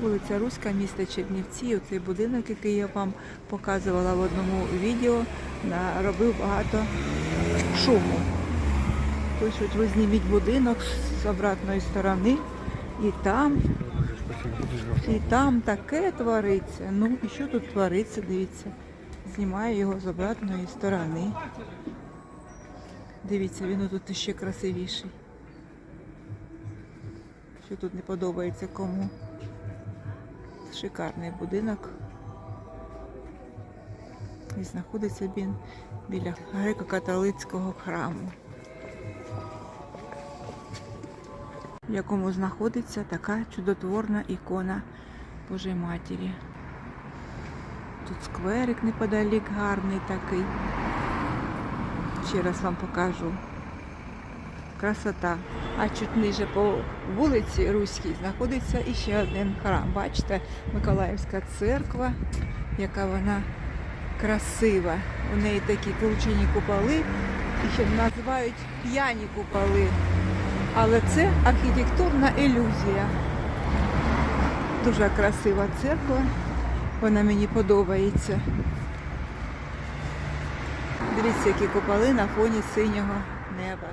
Вулиця Руська, місто Чернівці. Оцей будинок, який я вам показувала в одному відео, наробив багато шуму. Пишуть, ви зніміть будинок з обратної сторони, і там, і там таке твориться. Ну і що тут твориться, дивіться. Знімаю його з обратної сторони. Дивіться, він тут ще красивіший. Що тут не подобається кому. Шикарний будинок. І знаходиться він біля греко-католицького храму, в якому знаходиться така чудотворна ікона Божої Матері. Тут скверик неподалік гарний такий. Ще раз вам покажу. Красота. А чуть ниже по вулиці Руській знаходиться іще один храм. Бачите, Миколаївська церква, яка вона красива. У неї такі кручені куполи, ще називають п'яні куполи. Але це архітектурна ілюзія. Дуже красива церква. Вона мені подобається. Дивіться, які куполи на фоні синього неба.